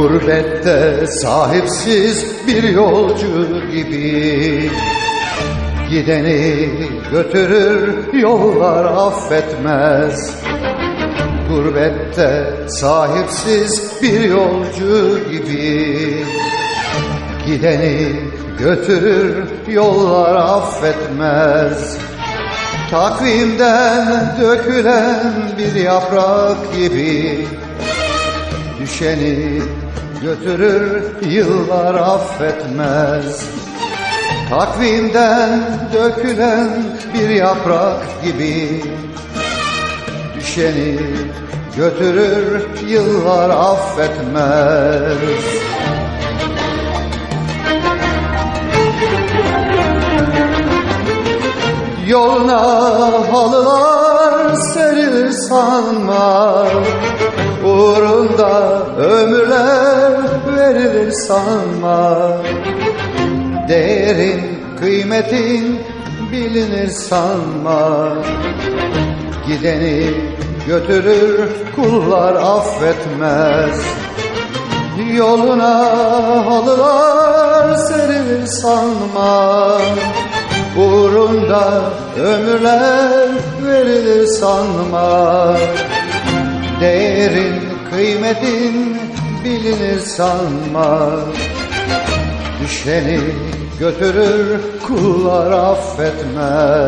Gurbette sahipsiz bir yolcu gibi. Gideni götürür yollar affetmez. Gurbette sahipsiz bir yolcu gibi. Gideni götürür yollar affetmez. Takvimden dökülen bir yaprak gibi. Düşeni götürür yıllar affetmez. Takvimden dökülen bir yaprak gibi. Düşeni götürür yıllar affetmez. Yoluna halılar serilir sanma Uğrunda ömürler verilir sanma Değerin kıymetin bilinir sanma Gideni götürür kullar affetmez. Yoluna halılar serilir sanma Uğrunda ömürler verilir sanma Değerin kıymetin bilinir sanma Düşeni götürür kullar affetmez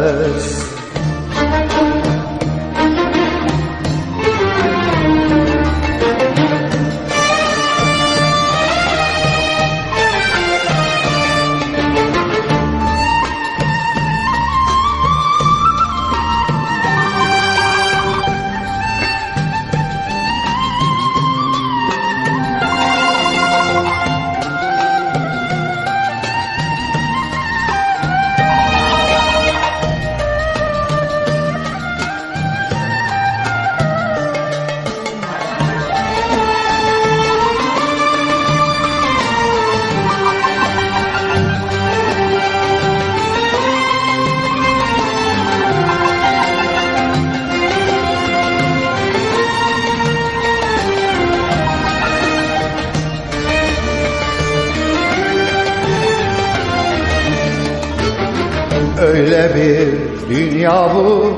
Öyle bir dünya bu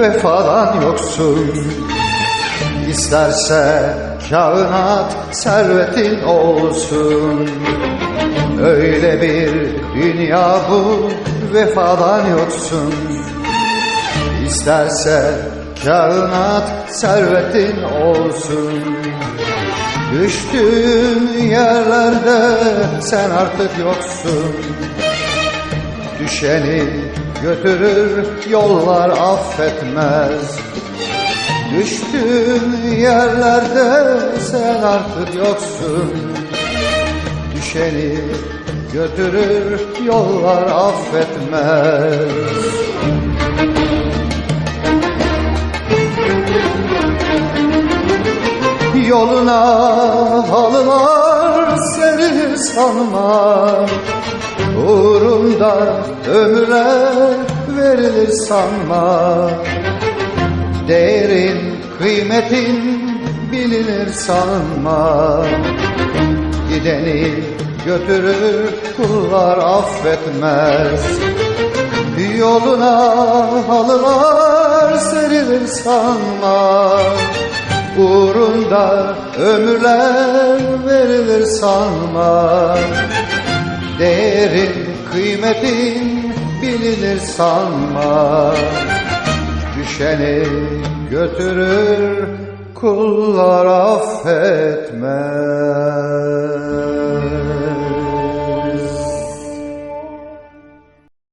vefadan yoksun. İsterse kainat servetin olsun. Öyle bir dünya bu vefadan yoksun. İsterse kainat servetin olsun. Düştüğün yerlerde sen artık yoksun Düşeni götürür yollar affetmez. Düştüğün yerlerde sen artık yoksun. Düşeni götürür yollar affetmez. Yoluna halılar serir sanma Uğrunda ömürler verilir sanma. Değerin kıymetin bilinir sanma. Gideni götürür kullar affetmez. Yoluna halılar serilir sanma. Uğrunda ömürler verilir sanma Değerin kıymetin bilinir sanma. Düşeni götürür kullar affetmez